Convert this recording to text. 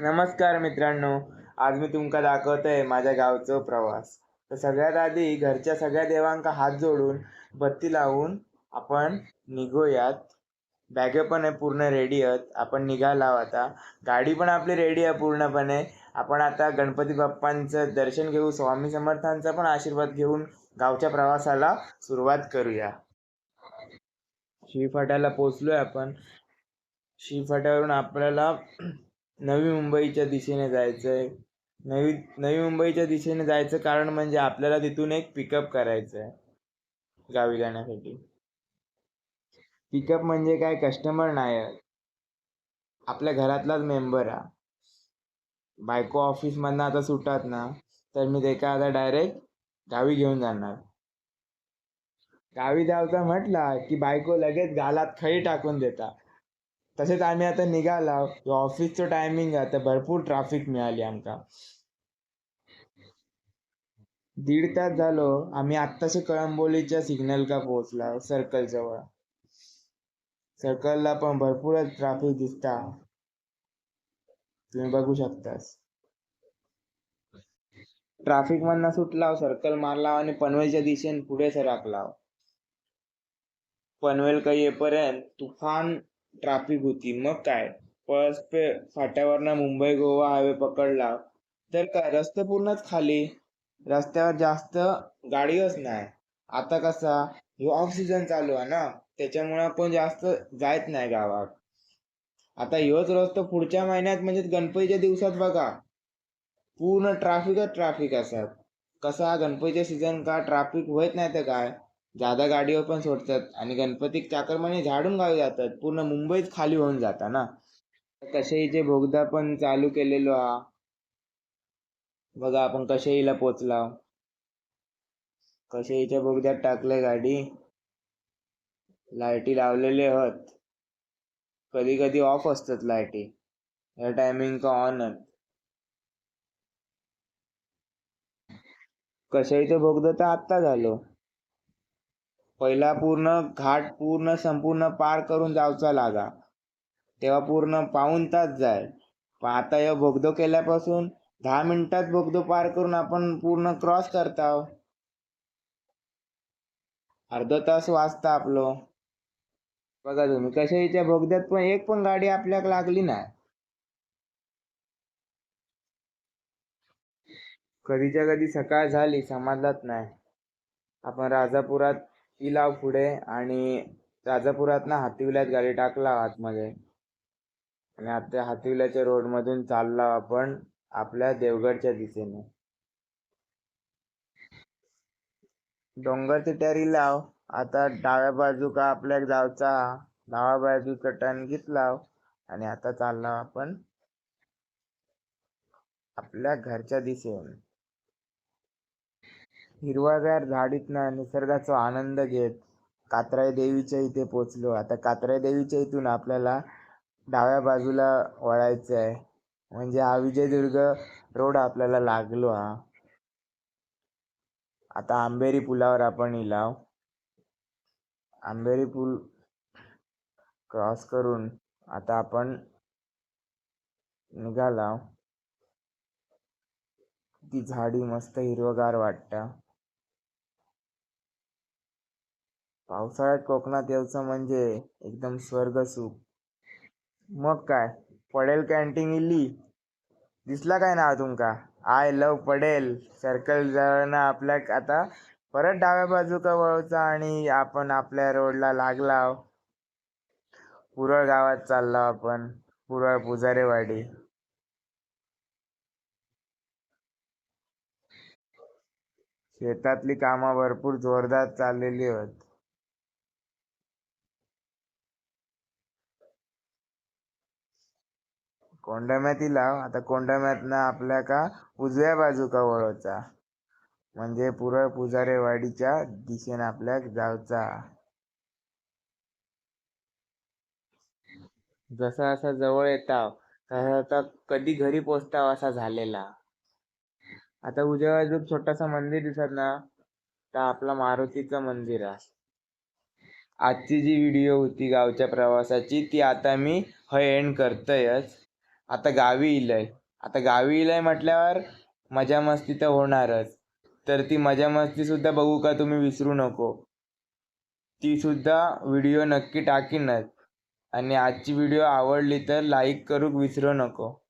नमस्कार मित्रांनो आज मी तुमका दाखवत आहे माझ्या गावचं प्रवास. तर सगळ्यात आधी घरच्या सगळ्या देवांका हात जोडून बत्ती लावून आपण निघूयात. बॅगे पण आहे पूर्ण रेडी आहेत. आपण निघाला आता. गाडी पण आपली रेडी आहे पूर्णपणे. आपण आता गणपती बाप्पांचं दर्शन घेऊ स्वामी समर्थांचा पण आशीर्वाद घेऊन गावच्या प्रवासाला सुरुवात करूया. शिवफाट्याला पोचलोय आपण. शिवफाट्यावरून आपल्याला नवी मुंबईच्या दिशेने जायचं आहे नवी नवी मुंबईच्या दिशेने जायचं कारण म्हणजे आपल्याला तिथून एक पिकअप करायचं आहे गावी जाण्यासाठी. पिकअप म्हणजे काय? कस्टमर नाही आपल्या घरातलाच मेंबर हा बायको ऑफिसमधनं आता सुटतात ना तर मी त्याका आता डायरेक्ट गावी घेऊन जाणार. गावी जायचं म्हटला की बायको लगेच गालात खळी टाकून देता. तसेच आम्ही आता निघाला. ऑफिसचं टायमिंग आता भरपूर ट्रॅफिक मिळाली आमका. दीड तास झालो. आम्ही आत्ताशी कळंबोलीच्या सिग्नल का पोहोचला सर्कल जवळ. सर्कलला पण भरपूरच ट्रॅफिक दिसता. तुम्ही बघू शकतास. ट्राफिक मधनं सुटला सर्कल मारला आणि पनवेलच्या दिशेने पुढे सरकला पनवेल काही येईपर्यंत तुफान ट्राफिक होती. मग काय? पळस पे फाट्यावरनं मुंबई गोवा हायवे पकडला. तर काय? रस्ते पूर्णच खाली. रस्त्यावर जास्त गाडीच नाही. आता कसा? हे ऑफ सीझन चालू आहे ना? त्याच्यामुळे आपण जास्त जायत नाही गावात. आता ह्योच रस्तो पुढच्या महिन्यात म्हणजे गणपतीच्या दिवसात बघा. पूर्ण ट्राफिकच ट्राफिक असतात कसा? गणपतीच्या सीझन का ट्राफिक होत नाही तर काय? जादा गाडीवर पण सोडतात आणि गणपती चाकरमाने झाडून गावी जातात. पूर्ण मुंबईत खाली होऊन जाता ना. कशाई जे भोगदा पण चालू केलेलो हा बघा आपण कशेईला पोचला. कशेईच्या बोगद्यात टाकले गाडी. लाईटी लावलेले होत. कधी कधी ऑफ असतात लाईटी. या टायमिंग का ऑन कशेईचं बोगदा तर आत्ता झालो. पहिला पूर्ण घाट पूर्ण संपूर्ण पार करून जावचा लागा. तेव्हा पूर्ण पाऊन तास जाय. पण आता या बोगदो केल्यापासून दहा मिनिटात बोगदो पार करून आपण पूर्ण क्रॉस करता हो. अर्ध तास वाचता आपलो. बघा तुम्ही कशाच्या बोगद्यात पण एक पण गाडी आपल्याक लागली नाही कधीच्या कधी सकाळ झाली समाजात नाही आपण राजापुरात इलाव पुढे आणि राजापुरात ना हातिवल्यात गाडी टाकला आतमध्ये. आणि आता हातिवल्याच्या रोड मधून चालला आपण आपल्या देवगडच्या दिशेने. डोंगरची तयारी लाव. आता डाव्या बाजू का आपल्या जावचा डाव्या बाजूचा टर्न घेतला आणि आता चालला आपण आपल्या घरच्या दिशेने हिरवागार झाडीतनं निसर्गाचा आनंद घेत कात्राई देवीच्या इथे पोचलो. आता कात्राई देवीच्या इथून आपल्याला डाव्या बाजूला वळायचं आहे. म्हणजे हा विजयदुर्ग रोड आपल्याला लागलो हा. आता आंबेरी पुलावर आपण इलाव. आंबेरी पूल क्रॉस करून आता आपण निघाला. ती झाडी मस्त हिरवगार वाटतं. पावसाळ्यात कोकणात यायचं म्हणजे एकदम स्वर्ग सुख. मग काय? पडेल कॅन्टीन इली दिसला काय नाव तुमका? आय लव पडेल. सर्कल जळणं आपल्या आता परत डाव्या बाजूका वळचा आणि आपण आपल्या रोडला लागला पुरळ गावात चाललो आपण. पुरळ पुजारेवाडी. शेतातली कामं भरपूर जोरदार चाललेली आहेत कोंडम्यात लाव आता कोंडम्यातनं आपल्या का उजव्या बाजू का वळवचा. म्हणजे पुरळ पुजारेवाडीच्या दिशेने आपल्या जावचा. जसा असा जवळ येताव तसा आता कधी घरी पोचताव असा झालेला. आता उजव्या बाजूक छोटासा मंदिर दिसत ना तर आपला मारुतीचं मंदिर आहे. आजची जी व्हिडिओ होती गावच्या प्रवासाची ती आता मी हय एंड करतोयच. आता गावी इलंय. आता गावी इलंय म्हटल्यावर मजा मस्ती तर होणारच. तर ती मजा मस्ती सुद्धा बघू का तुम्ही विसरू नको. ती सुद्धा व्हिडिओ नक्की टाकीनच. आणि आजची व्हिडिओ आवडली तर लाईक करूक विसरू नको.